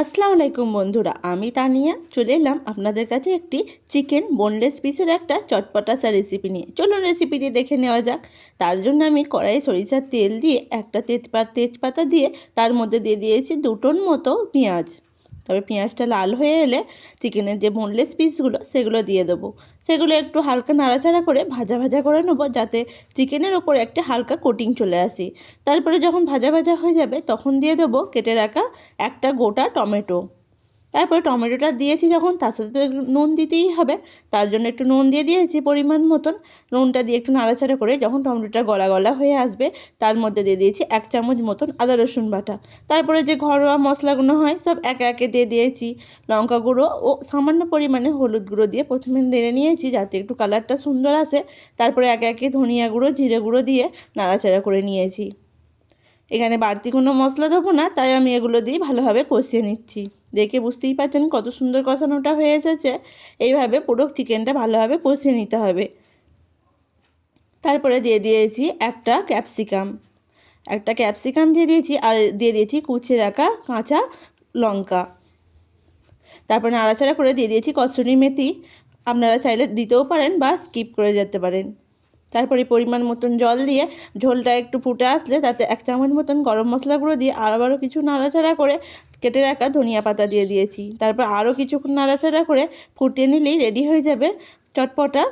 আসসালামু আলাইকুম বন্ধুরা, আমি তানিয়া। চলে এলাম আপনাদের কাছে একটি চিকেন বোনলেস পিসের একটা চটপটাসা রেসিপি নিয়ে। চলুন রেসিপিটি দেখে নেওয়া যাক। তার জন্য আমি কড়াই সরিষার তেল দিয়ে একটা তেজপাত, তেজপাতা দিয়ে তার মধ্যে দিয়ে দিয়েছি দুটোর মতো পেঁয়াজ। তবে পেঁয়াজটা লাল হয়ে এলে চিকেনের যে বোনলেস পিসগুলো সেগুলো দিয়ে দেবো। সেগুলো একটু হালকা নাড়াচাড়া করে ভাজা ভাজা করে নেব, যাতে চিকেনের ওপর একটা হালকা কোটিং চলে আসে। তারপরে যখন ভাজা ভাজা হয়ে যাবে, তখন দিয়ে দেবো কেটে রাখা একটা গোটা টমেটো। তারপরে টমেটোটা দিয়েছি যখন, তার সাথে তো নুন দিতেই হবে। তার জন্য একটু নুন দিয়ে দিয়েছি পরিমাণ মতন। নুনটা দিয়ে একটু নাড়াচাড়া করে যখন টমেটোটা গলা গলা হয়ে আসবে, তার মধ্যে দিয়ে দিয়েছি এক চামচ মতন আদা রসুন বাটা। তারপরে যে ঘরোয়া মশলাগুলো হয়, সব একে একে দিয়ে দিয়েছি। লঙ্কা গুঁড়ো ও সামান্য পরিমাণে হলুদ গুঁড়ো দিয়ে প্রথমে নেড়ে নিয়েছি যাতে একটু কালারটা সুন্দর আসে। তারপরে একে একে ধনিয়া গুঁড়ো, জিরে গুঁড়ো দিয়ে নাড়াচাড়া করে নিয়েছি। এখানে বাড়তি কোনো মশলা দেবো না, তাই আমি এগুলো দিয়ে ভালোভাবে কষিয়ে নিচ্ছি। দেখে বুঝতেই পারছেন কত সুন্দর কষানোটা হয়ে এসেছে। এইভাবে পুরো চিকেনটা ভালোভাবে কষিয়ে নিতে হবে। তারপরে দিয়ে দিয়েছি একটা ক্যাপসিকাম একটা ক্যাপসিকাম দিয়ে দিয়েছি আর দিয়ে দিয়েছি কুচে রাখা কাঁচা লঙ্কা। তারপরে নাড়াচাড়া করে দিয়ে দিয়েছি কসুরি মেথি। আপনারা চাইলে দিতেও পারেন বা স্কিপ করে যেতে পারেন। তারপরে পরিমাণ মতন জল দিয়ে ঝোলটা একটু ফুটে আসলে তাতে এক চামচ মতন গরম মশলা গুঁড়ো দিয়ে আবারও কিছু নাড়াচাড়া করে কেটে রাখা ধনিয়া পাতা দিয়ে দিয়েছি। তারপর আরও কিছুক্ষণ নাড়াচাড়া করে ফুটিয়ে নিলেই রেডি হয়ে যাবে চটপটা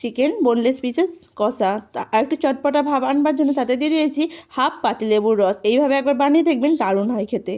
চিকেন বোনলেস পিসেস কষা। আর একটু চটপটা ভাব আনবার জন্য তাতে দিয়ে দিয়েছি হাফ পাতিলেবুর রস। এইভাবে একবার বানিয়ে দেখবেন দারুণ হয় খেতে।